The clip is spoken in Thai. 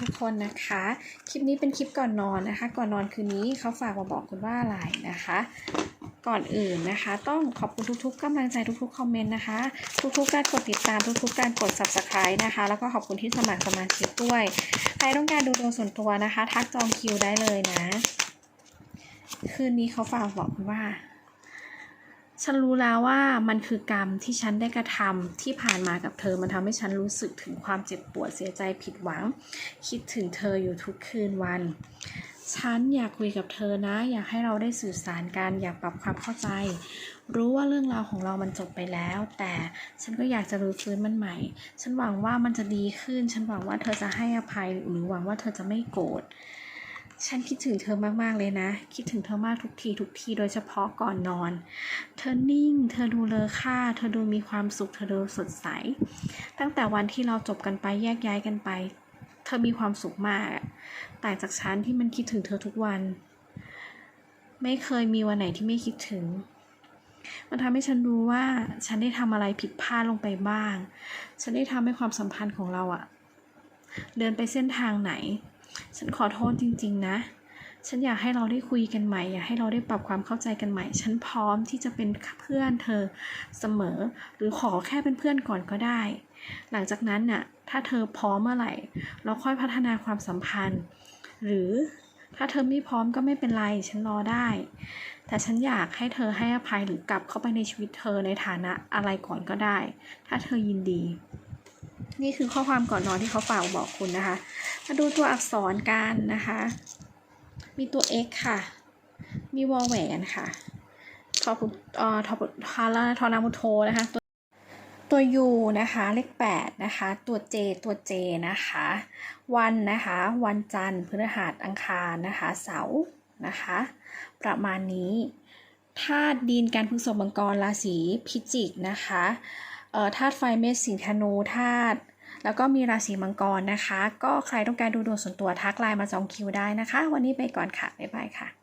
ทุกคนนะคะ คลิปนี้เป็นคลิปก่อนนอนนะคะ ก่อนนอนคืนนี้เขาฝากมาบอกคุณว่าอะไรนะคะ ก่อนอื่นนะคะ ต้องขอบคุณทุกๆกำลังใจทุกๆคอมเมนต์นะคะ ทุกๆการกดติดตามทุกๆการกด subscribe นะคะ แล้วก็ขอบคุณที่สมัครสมาชิกด้วย ใครต้องการดูดวงส่วนตัวนะคะ ทักจองคิวได้เลยนะ คืนนี้เขาฝากบอกคุณว่า ฉันรู้แล้วว่ามันคือกรรมที่ฉันได้กระทำที่ผ่านมากับเธอ มันทำให้ฉันรู้สึกถึงความเจ็บปวดเสียใจผิดหวัง คิดถึงเธออยู่ทุกคืนวัน ฉันอยากคุยกับเธอนะ อยากให้เราได้สื่อสารกัน อยากปรับความเข้าใจ รู้ว่าเรื่องราวของเรามันจบไปแล้ว แต่ฉันก็อยากจะรื้อฟื้นมันใหม่ ฉันหวังว่ามันจะดีขึ้น ฉันหวังว่าเธอจะให้อภัยหรือหวังว่าเธอจะไม่โกรธ ฉันคิดถึงเธอมากๆเลยนะ คิดถึงเธอมากทุกทีทุกทีโดยเฉพาะก่อนนอน เธอนิ่ง เธอดูเลอค่า เธอดูมีความสุข เธอดูสดใส ตั้งแต่วันที่เราจบกันไปแยกย้ายกันไป เธอมีความสุขมากต่างจากฉันที่มันคิดถึงเธอทุกวัน ไม่เคยมีวันไหนที่ไม่คิดถึง มันทำให้ฉันรู้ว่าฉันได้ทำอะไรผิดพลาดลงไปบ้าง ฉันได้ทำให้ความสัมพันธ์ของเราอะเดินไปเส้นทางไหน ฉันขอโทษจริง ๆ นะ ฉันอยากให้เราได้คุยกันใหม่ อยากให้เราได้ปรับความเข้าใจกันใหม่ ฉันพร้อมที่จะเป็นเพื่อนเธอเสมอ หรือขอแค่เป็นเพื่อนก่อนก็ได้ หลังจากนั้นน่ะ ถ้าเธอพร้อมเมื่อไหร่ เราค่อยพัฒนาความสัมพันธ์ หรือถ้าเธอไม่พร้อมก็ไม่เป็นไร ฉันรอได้ แต่ฉันอยากให้เธอให้อภัยหรือกลับเข้าไปในชีวิตเธอในฐานะอะไรก่อนก็ได้ ถ้าเธอยินดี นี่คือข้อความก่อนนอนที่เขาฝากบอกคุณนะคะ มาดูตัวอักษรกันนะคะ มีตัว x ค่ะ มีวอลแหวนค่ะทอพุเอ่อทอพุทาราทอนามุโทนะคะ ตัวตัว u นะคะ เลข8นะคะ ตัว j ตัว j นะคะ วันนะคะ วันจันทร์พฤหัสอังคารนะคะ เสาร์นะคะ ประมาณนี้ธาตุดินการพฤษภมังกรราศีพิจิกนะคะเอ่อธาตุไฟเมษสิงธนูธาตุ แล้วก็มีราศีมังกรนะคะ ก็ใครต้องการดูดวงส่วนตัวทักไลน์มาจองคิวได้นะคะ วันนี้ไปก่อนค่ะ บ๊ายบายค่ะ